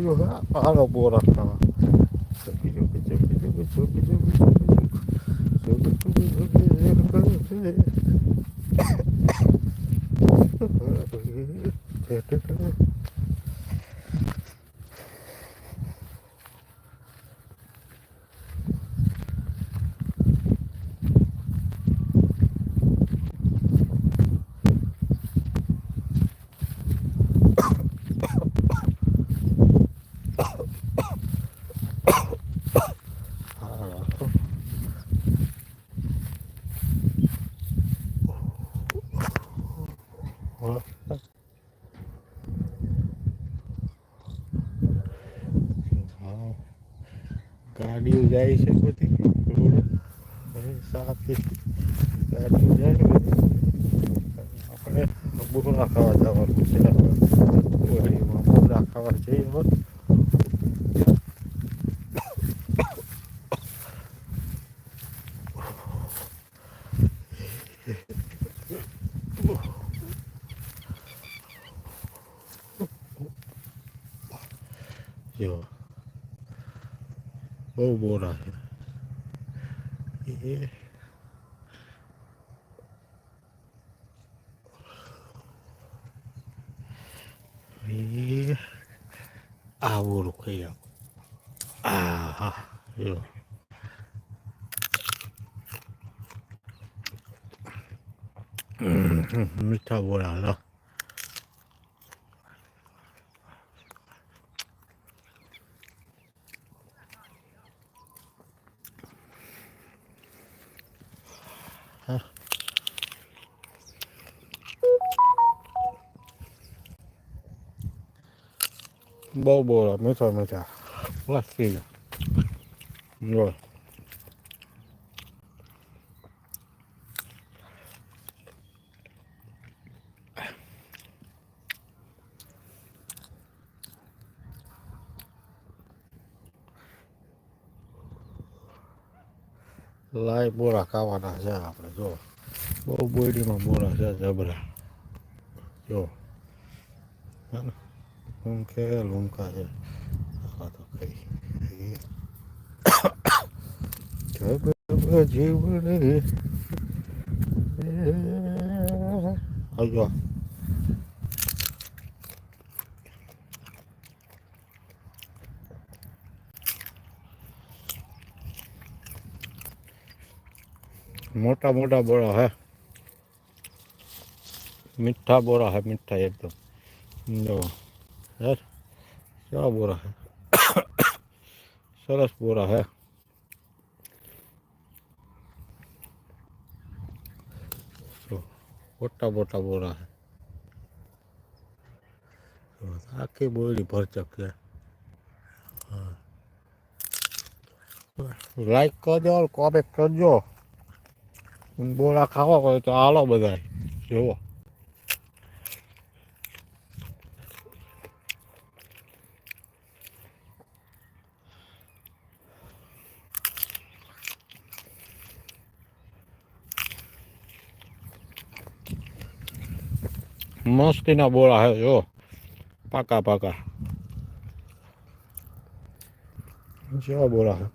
Друга аэробора стала. Это જય શ્રી 어 뭐라 예. 예. 아우로 그냥 아하 이거 음, 음, 다 뭐라 બહુ બોરા મીઠા મીઠા લસ્સી જો લાઈ બોરા ખાવાના છે આપણે જો બહુ બોયડીમાં બોરા છે જબરા જો હે Lunke, lunka, तो मोटा मोटा बोरा है। मीठा बोरा है मीठा एकदम। યાર કેવા બોરા હે સરસ બોરા હે મોટા મોટા બોરા હે આખી બોયડી ભરચક છે હા. લાઈક કરજો કોમેન્ટ કરજો બોરા ખાવા હોય તો હાલો બધા જુઓ મસ્તીના બોળા હે જો પાકા પાકા જેવા બોળા હે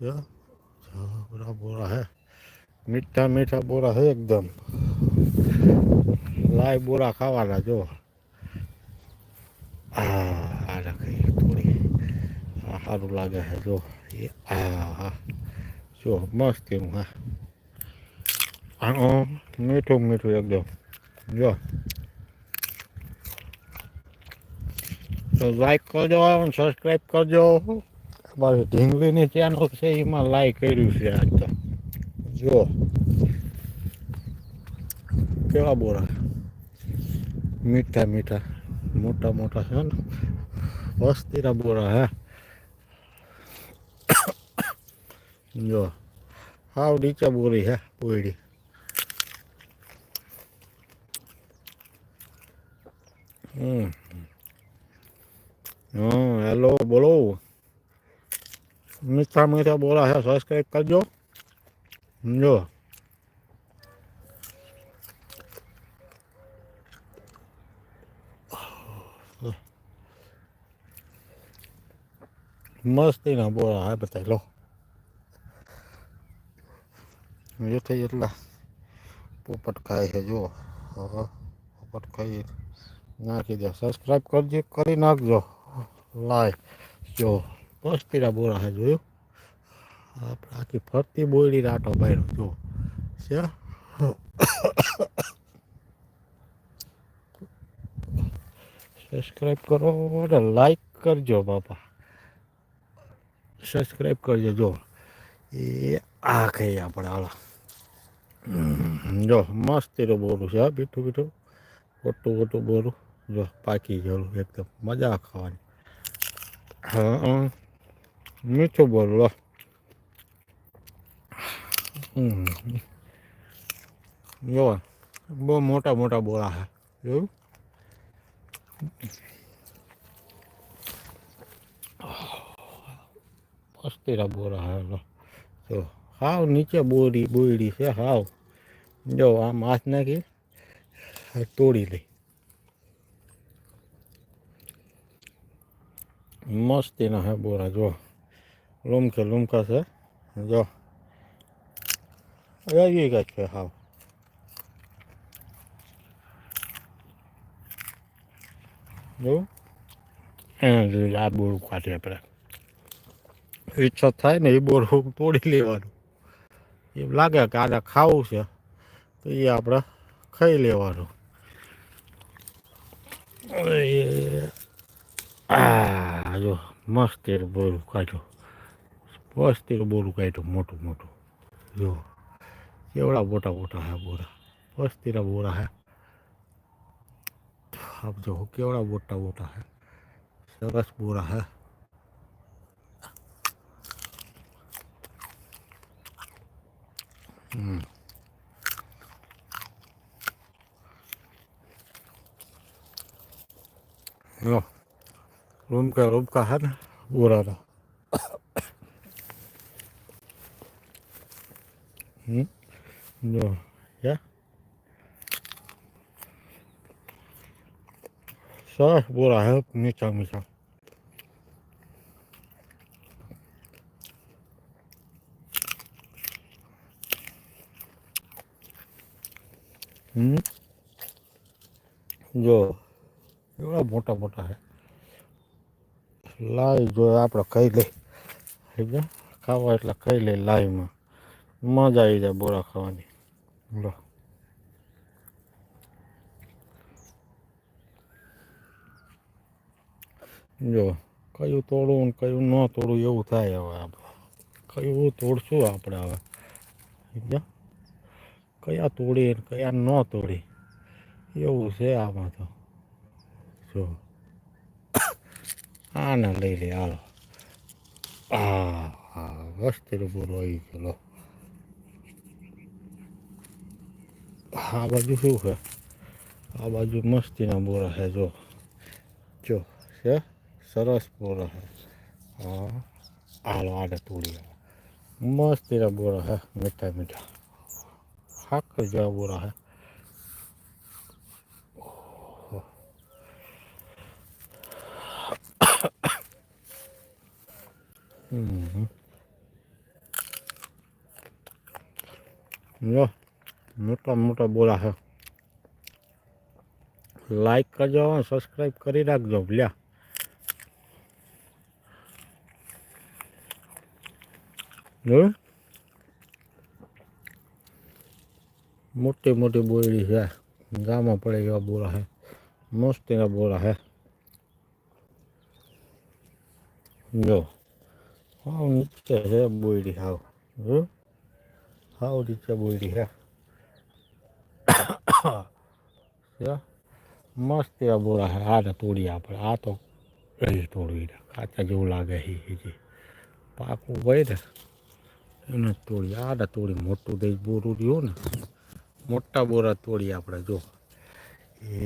જો બડા બોળા હે મીઠા મીઠા બોરા હે એકદમ લાય બોરા ખાવાના જો આ રાખી થોડી સારું લાગે છે જો આ હા જો મસ્ત એનું હા આનો મીઠું મીઠું એકદમ જો તો લાઈક કરજો સબસ્ક્રાઈબ કરજો મારી ઢીંગલીની ચેનલ છે એમાં લાઈક કર્યું છે આજ તો જો કેવા બોરા મીઠા મીઠા મોટા મોટા છે ને વસ્તીના બોરા હે જો હાવ નીચે બોરી હે બોયડી हम्म। हाँ, हेलो बोलो। मीठा मीठा बोला है सब्सक्राइब कर जो जो मस्त ही ना बोला है बता लो। ये थे इतना पोपट खाए है जो। हाँ पोपट खाई નાખી દે. સબસ્ક્રાઈબ કરજો, કરી નાખજો. લાય જો. પસ્તીરા બોરા હે જોયું? આપણે આખી ફરતી બોયડી રાટો બાયરો જો. છે? સબસ્ક્રાઈબ કરો અને લાઈક કરજો બાપા. સબસ્ક્રાઈબ કરજો. જો. એ આ કહીએ આપણે હાલો જો મસ્ત બોરું છે, હા બીઠું બીઠું ખોટું ખોટું બોરું. જો પાકી ગયેલું એકદમ. મજા ખાવાની. હા મીઠું બોલું. જો, બહુ મોટા મોટા બોળા હા. જોયું? પસ્તીરા બોરા છે લો. જો, હાવ નીચે બોરી, બોયડી છે, હાવ. જો આ માથ નાખી તોડી લઈ મસ્તીના હે બોરા, જો. લૂમકે લૂમકા છે. જો. આવી ગયા છે હાવ. જો. આ બોરું કાઢીએ આપણે. ઈચ્છા થાય ને એ બોરું તોડી લેવાનું. એમ લાગે કે આને ખાવું છે, તો એ આપણે ખાઈ લેવાનું. એ આ જો મસ્ત એનું બોરું કાઢ્યું મસ્ત એનું બોરું કાઢ્યું મોટું મોટું જો કેવડા મોટા મોટા હે બોરા મસ્તીના બોરા હે આપ જો કેવડા મોટા મોટા હે સરસ બોરા હે હમ रूम का रूम का है ना? वो रहा था। हम्म? नो या सर, वो रहा है मीठा मीठा हम्म? जो थोड़ा मोटा मोटा है। લાઈ જો આપણે ખાઈ લઈ સમજ્યા ખાવા એટલે ખાઈ લઈ લાઈવમાં મજા આવી જાય બોરા ખાવાની. લો. જો, કયું તોડવું ને કયું ન તોડવું એવું થાય હવે આપણે. કયું તોડશું આપણે હવે? સમજ્યા કયા તોડીએ કયા ન તોડી એવું છે આમાં તો. જો. આને લઈ લે હાલો હા હા વસ્તીનું બોરું આવી ગયો આ બાજુ શું છે આ બાજુ મસ્તીના બોરા છે જો જો છે સરસ બોરા છે હા હાલો આને તોડી મસ્તીના બોરા છે મીઠા મીઠા શાક જેવા બોરા છે હમ જો મોટા મોટા બોલા છે લાઈક કરજો સબસ્ક્રાઈબ કરી રાખજો લ્યા જોયું મોટી મોટી બોયડી છે ગામમાં પડે એવા બોરા છે મસ્તીના બોરા છે જો હાવ નીચે હે બોયડી હાવ હાવ નીચે બોયડી જો મસ્ત એવા બોરા હે આને તોડી આપણે આ તો એ તોડવી કાચા જેવું લાગે હજી પાકું હોય ને એને તોડી આને તોડી મોટું દઈ બોરું રહ્યું ને મોટા બોરા તોડી આપણે જો એ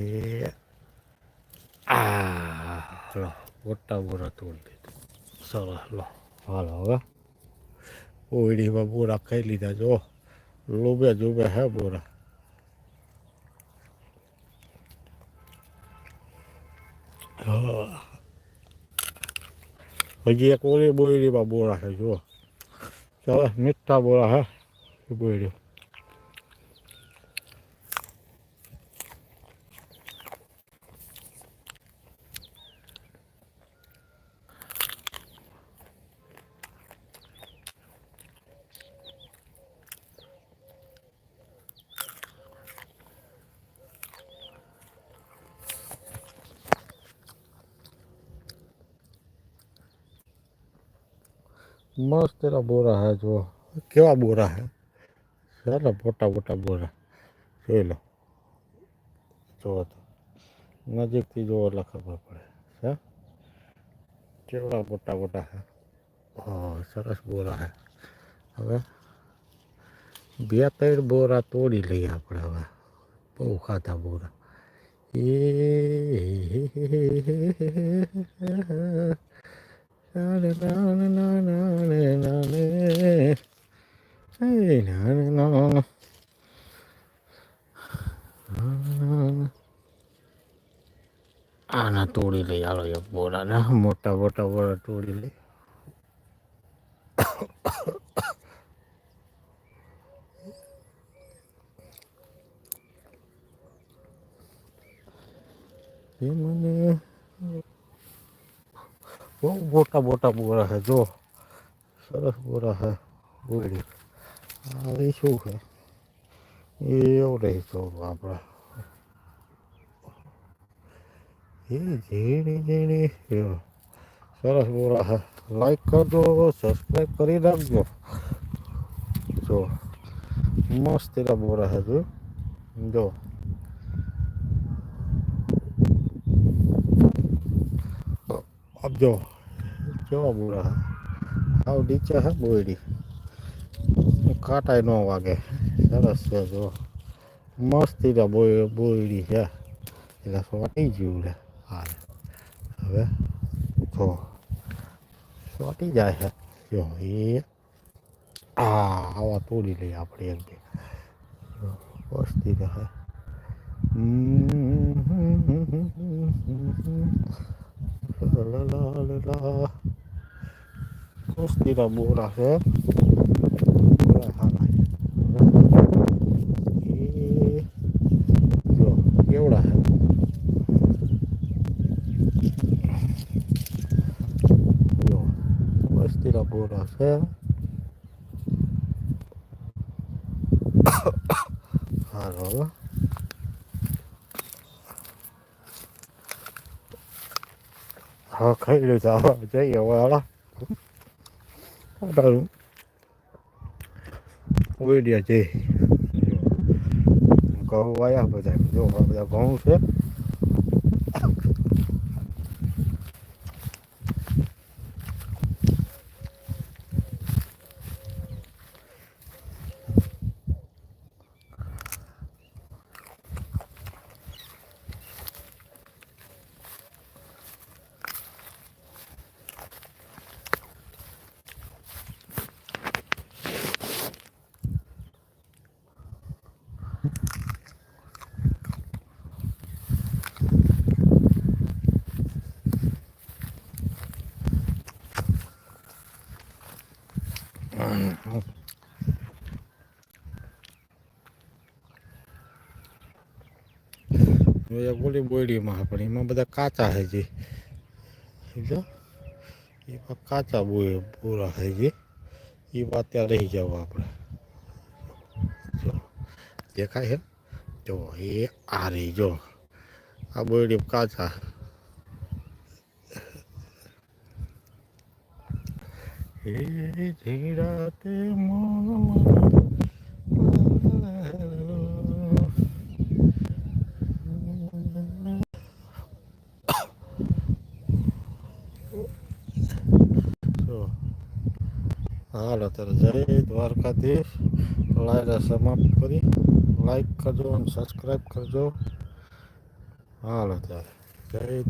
આ મોટા બોરા તોડી દીધું સરસ લો હાલો હવે ઓયડીમાં બોરા ખાઈ લીધા, જો. લોબે જોબે હે બોરા. હજી એક ઓલી બોયડીમાં બોરા છે જુઓ ચાલો, મીઠા બોરા હે બોયડી મસ્ત એના બોરા હે જુઓ કેવા બોરા હે ચાલો મોટા મોટા બોરા જોઈ લો જુઓ તો નજીકથી જુઓ એટલે ખબર પડે હે કેવડા મોટા મોટા હે હા સરસ બોરા હે હવે બે ત્રણ બોરા તોડી લઈએ આપણે હવે બહુ ખાધા બોરા એ આના તોડી લઈ હાલો એક બોરા ના મોટા મોટા બોરા તોડી લઈ એ મને બહુ મોટા મોટા બોરા છે જો સરસ બોરા છે બોરી આ એ શું છે એ એવું રહી તો આપણા એ ઝીણી ઝીણી એવો. સરસ બોરા છે લાઈક કરજો સબસ્ક્રાઈબ કરી રાખજો જો મસ્ત એના બોરા છે જો જો આપજો કેવા બોરા? આવ નીચે છે બોયડી. કાંટાય ન વાગે. સરસ છે જો. મસ્તી બોય, બોયડી છે. એટલે સ્વાટી ગયું લે હા હવે તો સ્વાટી જાય છે. જો, એ. આ, આવા તોડી લઈએ આપણે એક બે મસ્તી રહે હમ લા લા મસ્તીના બોરા છે બોરા સારા છે. એ જો કેવડા છે જો મસ્તીના છે હાલો હા ખાઈ લીધા હવે જઈએ હવે હાલો જઈ ઘઉં વાયા બધા જો બધા ઘઉં છે એક બોલી બોયડીમાં પણ એમાં બધા કાચા હજી સમજો? એમાં કાચા બોય પૂરા છે જે. એ વાત ત્યાં રહી જાવ આપણે. દેખાય છે? જો, એ આ રહી, જો. આ બોયડી કાચા ધીરા હાલો, ત્યારે જય દ્વારકાધીશ. લાયરા સમાપ્ત કરી. લાઈક કરજો અને સબસ્ક્રાઈબ કરજો. હાલો, ત્યારે. જય